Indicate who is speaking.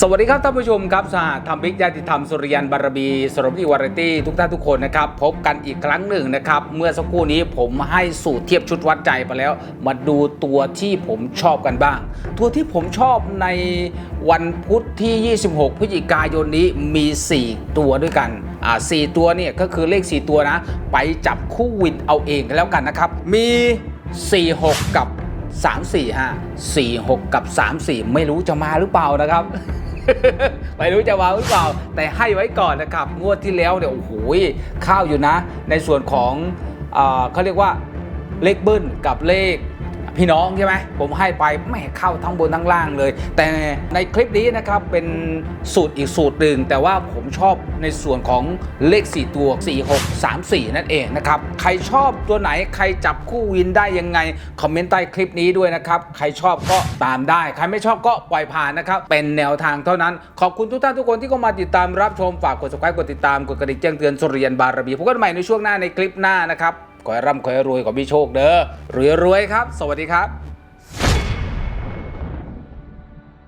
Speaker 1: สวัสดีครับท่านผู้ชมครับสหธรรมิกญาติธรรมสุริยันบารมีสรมดีวาไรตี้ทุกท่านทุกคนนะครับพบกันอีกครั้งหนึ่งนะครับ เมื่อสักครู่นี้ผมให้สูตรเทียบชุดวัดใจไปแล้ว มาดูตัวที่ผมชอบกันบ้าง ตัวที่ผมชอบในวันพุธที่ 26 พฤศจิกายนนี้มี 4 ตัวด้วยกันอ่าสตัวเนี่ยก็คือเลข 4 ตัวนะ ไปจับคู่วินเอาเองกันแล้วกันนะครับ มี 46 กับ 3 4 5 4 6 กับ 3 4 ไม่รู้จะมาหรือเปล่านะครับ ไม่รู้จะมาหรือเปล่า แต่ให้ไว้ก่อนนะครับ งวดที่แล้วเนี่ยโอ้โหข้าวอยู่นะ ในส่วนของอเขาเรียกว่าเลขเบิ้ลกับเลข พี่น้องใช่ไหมผมให้ไปไม่เข้าทั้งบนทั้งล่างเลย แต่ในคลิปนี้นะครับเป็นสูตรอีกสูตรหนึ่งแต่ว่าผมชอบในส่วนของเลข 4 ตัว 4 6 3 4 นั่นเองนะครับ ใครชอบตัวไหนใครจับคู่วินได้ยังไง คอมเมนต์ใต้คลิปนี้ด้วยนะครับ ใครชอบก็ตามได้ ใครไม่ชอบก็ปล่อยผ่านนะครับ เป็นแนวทางเท่านั้น ขอบคุณทุกท่านทุกคนที่เข้ามาติดตามรับชมฝากกด subscribe กดติดตามกดกระดิ่งแจ้งเตือนสุริยันบารมีพบกันใหม่ในช่วงหน้าในคลิปหน้านะครับ ขอให้ร่ำขอให้รวยขอมีโชคเด้อรวยๆครับ สวัสดีครับ